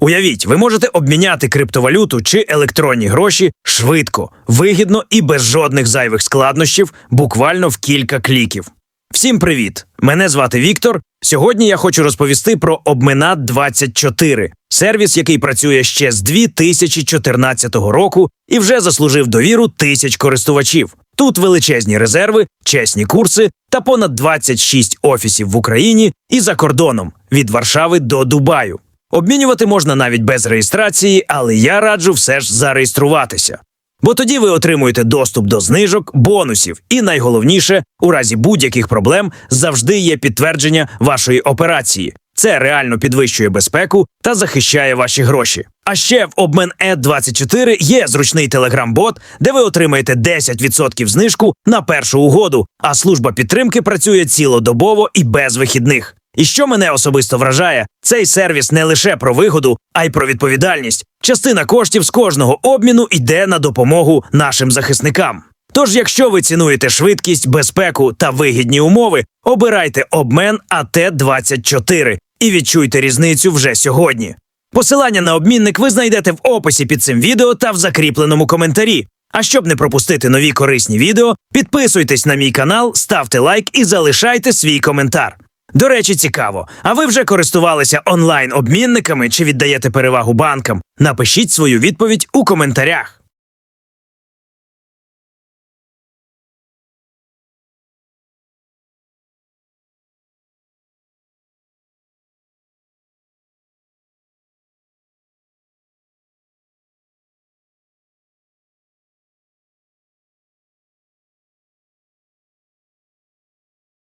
Уявіть, ви можете обміняти криптовалюту чи електронні гроші швидко, вигідно і без жодних зайвих складнощів, буквально в кілька кліків. Всім привіт! Мене звати Віктор. Сьогодні я хочу розповісти про Обминат 24 сервіс, який працює ще з 2014 року і вже заслужив довіру тисяч користувачів. Тут величезні резерви, чесні курси та понад 26 офісів в Україні і за кордоном від Варшави до Дубаю. Обмінювати можна навіть без реєстрації, але я раджу все ж зареєструватися. Бо тоді ви отримуєте доступ до знижок, бонусів, і найголовніше, у разі будь-яких проблем завжди є підтвердження вашої операції. Це реально підвищує безпеку та захищає ваші гроші. А ще в обмен e 24 є зручний телеграм-бот, де ви отримаєте 10% знижку на першу угоду, а служба підтримки працює цілодобово і без вихідних. І що мене особисто вражає, цей сервіс не лише про вигоду, а й про відповідальність. Частина коштів з кожного обміну йде на допомогу нашим захисникам. Тож, якщо ви цінуєте швидкість, безпеку та вигідні умови, обирайте обмен АТ-24 і відчуйте різницю вже сьогодні. Посилання на обмінник ви знайдете в описі під цим відео та в закріпленому коментарі. А щоб не пропустити нові корисні відео, підписуйтесь на мій канал, ставте лайк і залишайте свій коментар. До речі, цікаво, а ви вже користувалися онлайн обмінниками чи віддаєте перевагу банкам? Напишіть свою відповідь у коментарях.